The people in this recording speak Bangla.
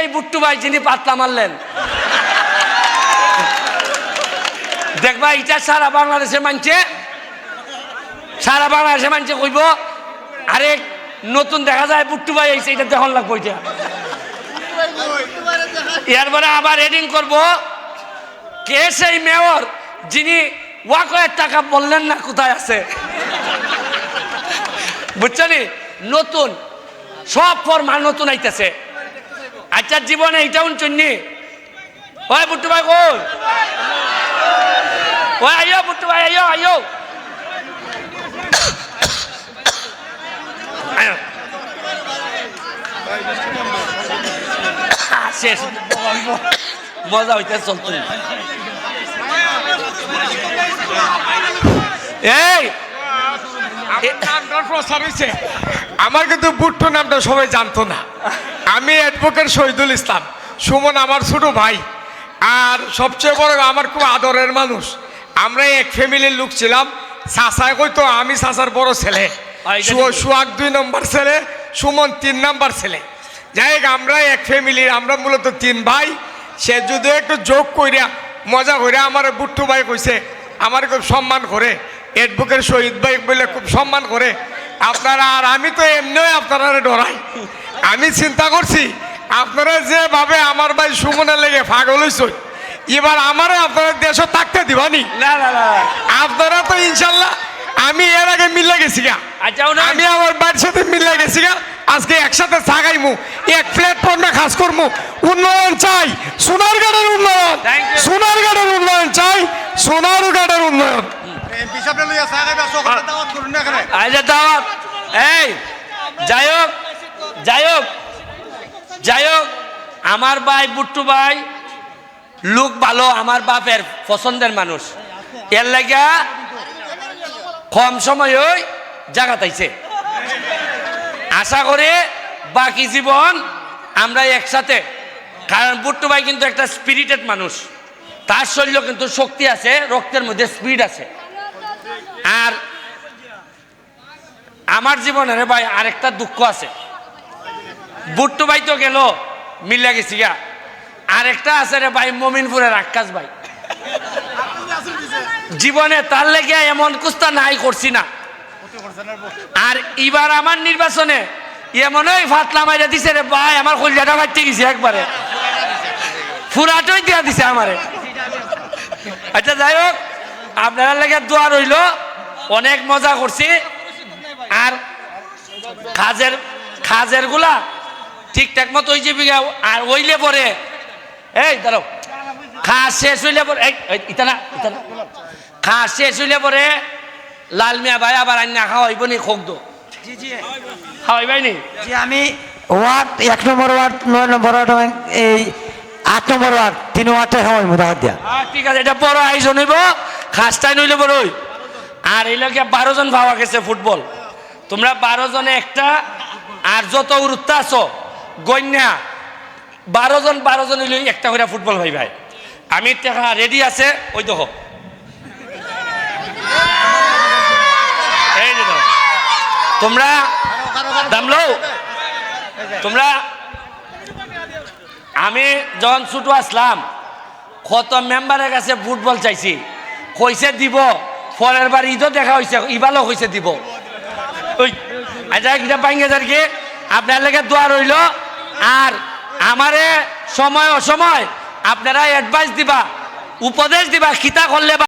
সেই বুট্টু ভাই যিনি পাতলা মারলেন। দেখবা এটা সারা বাংলাদেশে মানছে সারা বাংলাদেশে মানছে কইব, আরে নতুন দেখা যায় বুট্টু ভাই আইছে, এটা দেখুন লাগবো এটা। এরপরে আবার এডিং করব, কে সেই মেয়র যিনি ওয়াকয়ের টাকা বললেন না কোথায় আছে? বুঝছনি নতুন, সব ফরমা নতুন আইতেছে। আচ্ছা জীবনে এইটা উনচুন্নি ওই বুট্টু ভাই কই? ওই আইও বুট্টু ভাই আইও আইও। শেষ। মজা হইতে চলতো এই! হয়েছে। আমার কিন্তু বুট্টু নামটা সবাই জানতো না। আমি অ্যাডভোকেট শহীদুল ইসলাম। সুমন আমার ছোট ভাই। আর সবচেয়ে বড় আমার খুব আদরের মানুষ। আমরা এক ফ্যামিলির লোক ছিলাম। চাষায় কইতো আমি চাষার বড় ছেলে। আহ, এটা সু- ঠিক। সুয়াগ দুই নম্বর ছেলে সুমন তিন নম্বর ছেলে। যাই হোক আমরা এক ফ্যামিলির আমরা মূলত তিন ভাই। সে যদি একটু যোগ কইরা মজা করে আমার বুট্টু ভাই কইছে আমার খুব সম্মান করে। এডভোকেট শহীদ ভাই বলে খুব সম্মান করে। আপনারা আর আমি তো এমনিও আপনারা ডরাই। আমি চিন্তা করছি আপনারা যেভাবে আমার ভাই সুমনের লেগে পাগল হইছ এবার আমারও আপনারা দেশও থাকতে দিবানি? না না না। আপনারা তো ইনশাল্লাহ আমি এর আগে মিলে গেছি গা। আমি আমার বাড়ির সাথে মিলে গেছি গা। আজকে একসাথে থাকাইমু এক প্ল্যাটফর্মে কাজ করমু। উন্নয়ন চাই সোনারগাঁড়ের উন্নয়ন. সোনারগাঁড়ের উন্নয়ন চাই সোনারগাঁড়ের উন্নয়ন। আচ্ছা দাওয়াত এই যাই হোক যাই হোক যাই হোক আমার ভাই বুট্টু ভাই লোক ভালো আমার বাপের পছন্দের মানুষ। এর লাগা কম সময় ওই জায়গা তাইছে আশা করে বাকি জীবন আমরা একসাথে। কারণ বুট্টু ভাই কিন্তু একটা স্পিরিটেড মানুষ। তার শরীর কিন্তু শক্তি আছে রক্তের মধ্যে স্পিড আছে। আর আমার জীবনে রে ভাই আরেকটা দুঃখ আছে। বুট্টু ভাই তো গেল, মিল্লা গেছি গা। আরেকটা আছে রে ভাই, মমিনপুরের আকাশ ভাই। জীবনে তার লেগে এমন কুস্তা নাই করছি না। আর এবার আমার নির্বাচনে এমন ওই ফাতলা মাইরা দিছে রে ভাই, আমার কলজাটা ফাটতে গেছে একবারে। ফুরাটোই দিয়া দিছে আমারে। আচ্ছা যাই হোক, আপনারা লেগে দোয়া রইল। অনেক মজা করছি। আর খাজের খাজেরগুলা ঠিকঠাক মতো ওই যে বিঘা আর ওইলে পরে এই দাঁড়াও খাস শেষ হইলে পরে এই খাস শেষ হইলে পরে লাল মিয়া ভাই আবার আন্না খাওয়াইব নি খোক দো। খাওয়াইবাই নি? জি আমি ওয়ার্ড এক নম্বর ওয়ার্ড নয় নম্বর ওয়ার্ড এই আট নম্বর ওয়ার্ড তিন ওয়ার্ডটা সময় মোটামুটি দিয়া। ঠিক আছে এটা বড় আয়োজন হইব। খাসটাই নইলে বড়ই আর এই লোকে বারো জন ভাবা গেছে ফুটবল। তোমরা বারো জনে একটা, আর যত উরুত্তা আছো গন্যা বারো জন বারো জন একটা করে ফুটবল ভাই ভাই। আমি টাকা রেডি আছে, ওই দেখো। এই। তোমরা দামলো? তোমরা আমি যখন ছুটু আসলাম, কত মেম্বারের কাছে ফুটবল চাইছি, কইছে দিব। পরের বার ঈদও দেখা হয়েছে ইবালক হয়েছে দিব। ওই আচ্ছা কিটা পাইঙ্গে যার কি আপনার লেগে দোয়া রইল। আর আমারে সময় অসময় আপনারা অ্যাডভাইস দিবা, উপদেশ দিবা, খিতা করলে